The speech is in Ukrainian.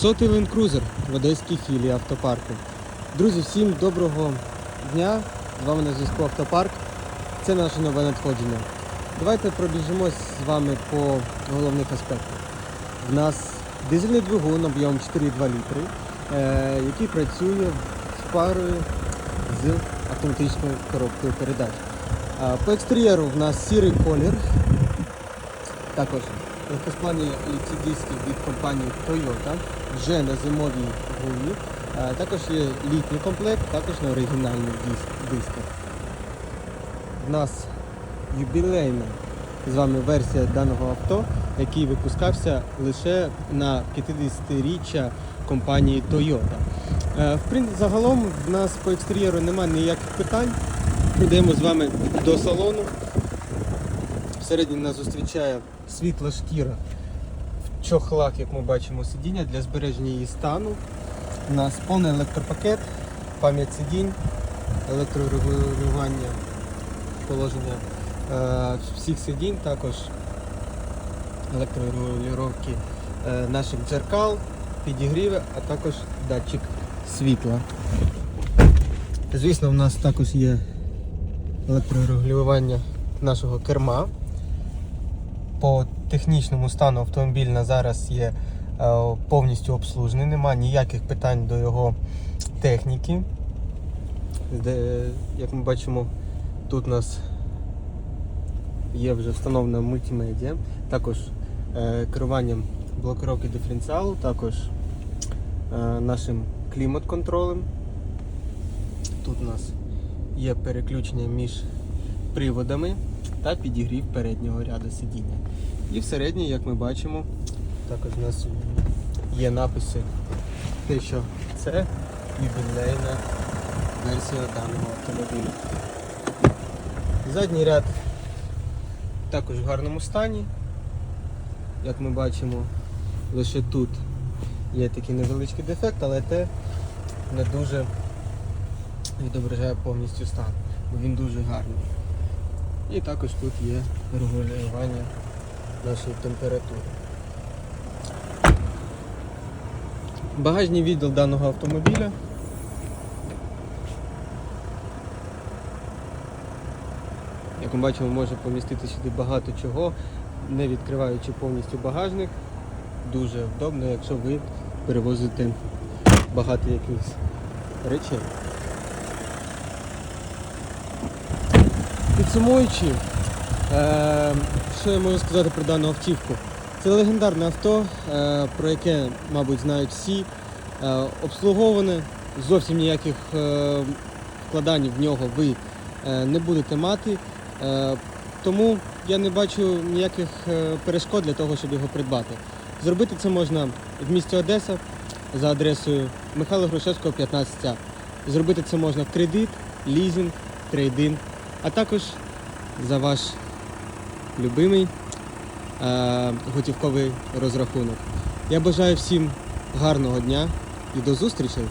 Сотий Land Cruiser в Одеській філії автопарку. Друзі, всім доброго дня! З вами на зв'язку автопарк. Це наше нове надходження. Давайте пробіжимось з вами по головних аспектах. В нас дизельний двигун об'ємом 4,2 літри, е, який працює з парою з автоматичною коробкою передач. По екстер'єру в нас сірий колір, також легкосплавні ліці-диски від компанії Toyota вже на зимовій гумі. Також є літній комплект, також на оригінальних дисках. У нас юбілейна з вами версія даного авто, який випускався лише на 50-річчя компанії Toyota. Е, загалом в нас по екстер'єру немає ніяких питань. Йдемо з вами до салону. Всередині нас зустрічає світла шкіра в чохлах, як ми бачимо, сидіння для збереження її стану. У нас повний електропакет, пам'ять сидінь, електрорегулювання положення е, всіх сидінь, також електрорегулювання е, наших дзеркал, підігріви, а також датчик світла. Звісно, в нас також є електрорегулювання нашого керма. По технічному стану автомобіль на зараз є е, повністю обслужений, немає ніяких питань до його техніки. Де, як ми бачимо, тут у нас є вже встановлена мультимедіа, також е, керуванням блокировки диференціалу, також е, нашим клімат-контролем. Тут у нас є переключення між приводами та підігрів переднього ряду сидіння. І в середній, як ми бачимо, також у нас є написи, те, що це юбілейна версія даного автомобіля. Задній ряд також в гарному стані. Як ми бачимо, лише тут є такий невеличкий дефект, але те не дуже відображає повністю стан, бо він дуже гарний. І також тут є регулювання нашої температури. Багажний відділ даного автомобіля. Як ми бачимо, може помістити сюди багато чого, не відкриваючи повністю багажник. Дуже вдобно, якщо ви перевозите багато якихось речей. Підсумуючи, е, що я можу сказати про дану автівку? Це легендарне авто, е, про яке, мабуть, знають всі. Е, обслуговане, зовсім ніяких вкладань в нього ви не будете мати. Тому я не бачу ніяких перешкод для того, щоб його придбати. Зробити це можна в місті Одеса за адресою Михайла Грушевського, 15А. Зробити це можна в кредит, лізинг, трейдин, а також за ваш любимий е, готівковий розрахунок. Я бажаю всім гарного дня і до зустрічей!